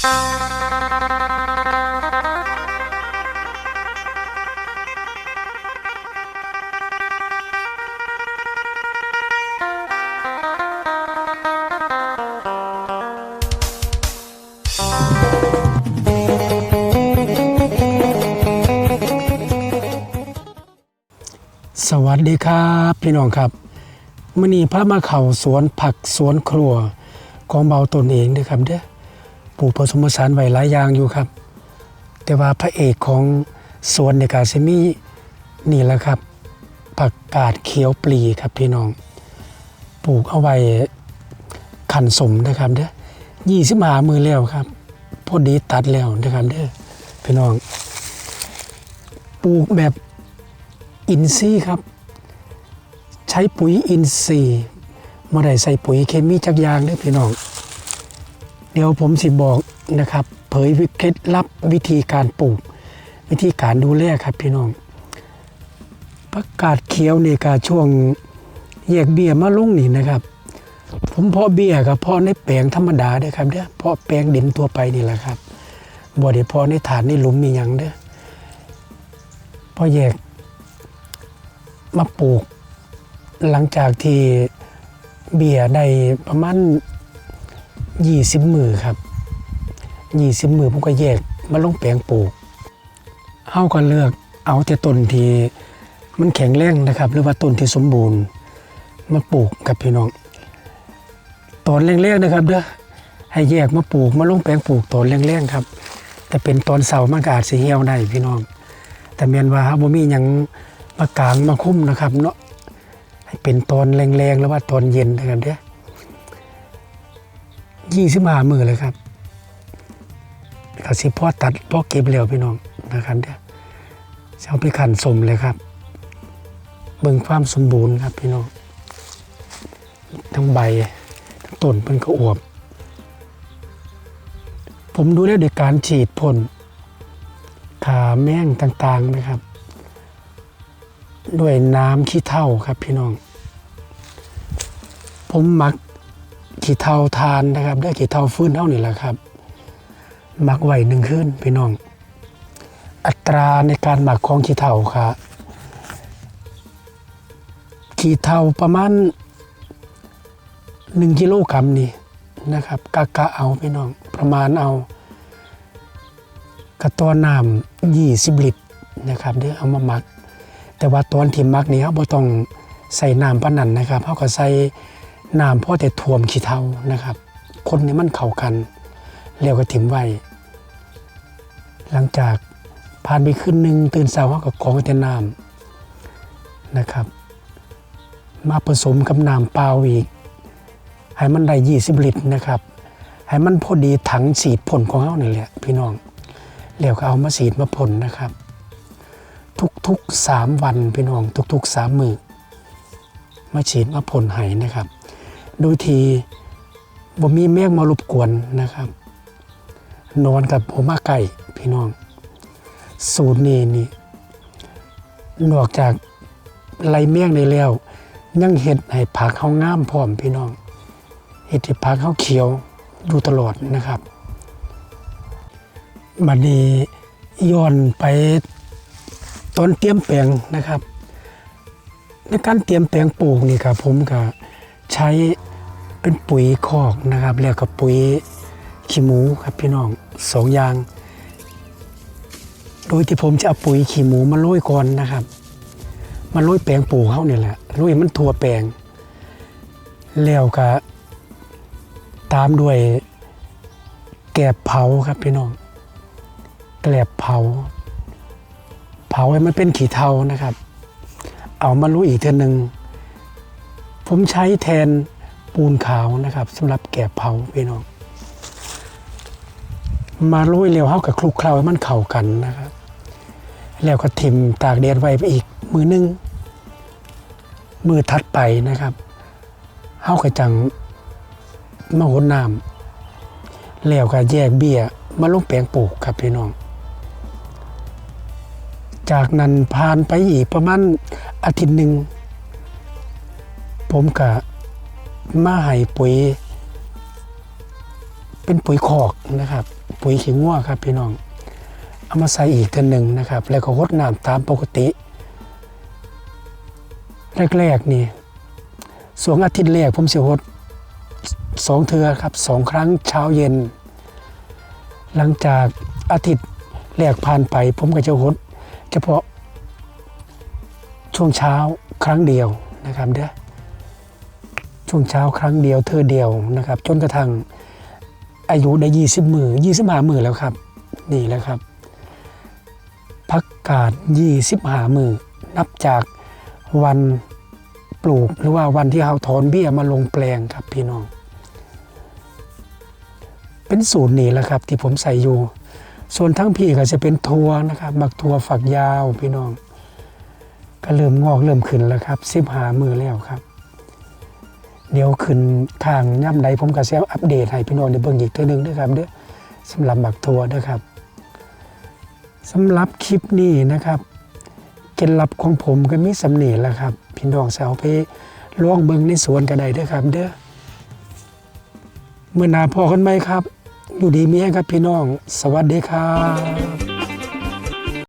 สวัสดีครับพี่น้องครับมื่อนี้พามาเข่าสวนผักสวนครัวของเบาตนเองเด้อครับเด้อ ปลูกผสมผสานไว้หลายอย่างอยู่ครับ แต่ว่าพระเอกของสวนในกาเซมีนี่แหละครับผักกาดเขียวปลีครับพี่น้อง ปลูกเอาไว้ขันสมนะครับเด้อยี่สิบหามือแล้วครับพอดีตัดแล้วนะครับเด้อพี่น้อง ปลูกแบบอินทรีครับ ใช้ปุ๋ยอินทรีไม่ได้ใส่ปุ๋ยเคมีจักยางเด้อพี่น้อง เดี๋ยวผมสิบอกนะครับ เผยเคล็ดลับวิธีการปลูก วิธีการดูแลครับพี่น้องประกาศเขียวนี่กาช่วงแยกเบี้ยมาลงนี่นะครับ ผมเพาะเบี้ยกับเพาะในแปลงธรรมดาเด้ครับเด้อเพาะแปลงดินทั่วไปนี่แหละครับบ่ได้เพาะในฐานในหลุมมีหยังเด้อพอแยกมาปลูก หลังจากที่เบียได้ประมาณ ยี่สิบมือครับยี่สิบมือผมก็แยกมาลงแปลงปลูกเฮาก็เลือกเอาแต่ต้นที่มันแข็งแรงนะครับ หรือว่าต้นที่สมบูรณ์มาปลูกกับพี่น้องตอนแรกๆนะครับเด้อให้แยกมาปลูกมาลงแปลงปลูกตอนแรกๆครับ แต่เป็นตอนเสาร์มันก็อาจสิเหี่ยวได้พี่น้อง แต่แมนว่าบ่มีหยังมากลางมาคุ้มนะครับเนาะให้เป็นตอนแรงๆแล้วว่าตอนเย็นนะครับเด้อ ยี่สิบห้ามือเลยครับก็สิพ่อตัดพ่อเก็บเร็วพี่น้องนะครับเด้อจะเอาไปขันสมเลยครับ เบิ่งความสมบูรณ์ครับพี่น้องทั้งใบทั้งต้นมันก็อวบ ผมดูแล้วโดยการฉีดพ่นขาแม่งต่างๆนะครับ ด้วยน้ำขี้เถ้าครับพี่น้อง ผมหมัก ขี้เถ้าทานนะครับได้ขี้เถ้าฟื้นเท่านี่แหละครับหมักไหวหนึ่งคืนพี่น้อง อัตราในการหมักของขี้เถ้าครับขี้เถ้าประมาณหนึ่งกิโลกรัมนี่นะครับกะกะเอาพี่น้องประมาณเอากระตัวน้ำยี่สิบลิตรนะครับเดี๋ยวเอามาหมัก แต่ว่าตอนที่มักนี่เขาบ่ต้องใส่น้ำปนันนะครับเขาก็ใส่ น้ำพราะแต่ท่วมขี้เถ้านะครับ คนนี้มันเข้ากันแล้วก็ถิ่มไว้ หลังจากผ่านไปคืนหนึ่งตื่นเช้าเขาก็กองแต่น้ำนะครับ มาผสมกับน้ำเปล่าอีก ให้มันได้20ลิตรนะครับ ให้มันพอดีถังสีดพ่นของเขาเนี่ยแหละพี่น้องแล้วก็เอามาสีดมาพ่นะครับ ทุกๆสามวันพี่น้องทุกๆสามมือมาฉีดมาพ่นไห้นะครับ โดยทีบ่มีแมงมารบกวนนะครับ นอนกับผมมาไก่พี่น้อง สูตรนี้นี่นอกจากไล่แมงได้แล้ว ยังเห็ดให้ผักเขางามพร้อมพี่น้องเห็ดให้ผักเขาเขียวดูตลอดนะครับบัดนี้ย้อนไปตอนเตรียมแปลงนะครับ ในการเตรียมแปลงปลูกนี่ครับผมก็ใช้ เป็นปุ๋ยคอกนะครับ แล้วก็ปุ๋ยขี้หมูครับพี่น้องสองอย่าง โดยที่ผมจะเอาปุ๋ยขี้หมูมาโรยก่อนนะครับ มาโรยแปลงปลูกเขาเนี่ยแหละโรยมันทั่วแปลง แล้วก็ตามด้วยแกบเผาครับพี่น้องแกลบเผา เผาให้มันเป็นขี้เทานะครับ เอามาลุยอีกเทือหนึ่งผมใช้แทน ปูนขาวนะครับสำหรับแกะเผาพี่น้อง มาลุยเร็วเข้ากับคลุกเคล้าให้มันเข้ากันนะครับ แล้วก็ทิมตากแดดไว้ไปอีกมือหนึง มือถัดไปนะครับเข้ากับจังมาหดน้ำแล้วก็แยกเบี้ยมาลงแปลงปลูกครับพี่น้อง จากนั้นผ่านไปอีกประมาณอาทิตย์หนึ่งผมก็ มาให้ปุ๋ย เป็นปุ๋ยคอกนะครับ ปุ๋ยขี้งัวครับพี่น้อง เอามาใส่อีกตัวหนึ่งนะครับ แล้วก็รดน้ำตามปกติ แรกๆนี่สวงอาทิตย์แรกผมเสียรดสองเทือครับสองครั้งเช้าเย็น หลังจากอาทิตย์แรกผ่านไป ผมก็จะรดเฉพาะช่วงเช้าครั้งเดียวนะครับเด้อ ช่วงเช้าครั้งเดียวเธอเดียวนะครับ จนกระทั่งอายุได้ยี่สิบมือยี่สิบหามือแล้วครับ นี่แหละครับพักกาดยี่สิบหามือนับจากวันปลูกหรือว่าวันที่เราถอนเบี้ยมาลงแปลงครับพี่น้อง เป็นสูตรนี้แหละครับ ที่ผมใส่อยู่ ส่วนทั้งพี่ก็จะเป็นทัวนะครับบักทัวฝักยาวพี่น้อง ก็เริ่มงอกเริ่มขึ้นแล้วครับสิบหามือแล้วครับ เดี๋ยวขึ้นทางย่ำใดผมก็จะอัปเดตให้พี่น้องได้เบิ่งอีกเท่านึงนะครับเด้อสำหรับบักทัวนะครับสำหรับคลิปนี้นะครับเคล็ดลับของผมก็มีสำเนีแล้วครับ พี่น้องสาวไปล่องเบิ่งในสวนก็ไดด้อครับ เด้อเมื่อนาพอกันไหมครับ อยู่ดีมีแห้งครับพี่น้อง สวัสดีครับ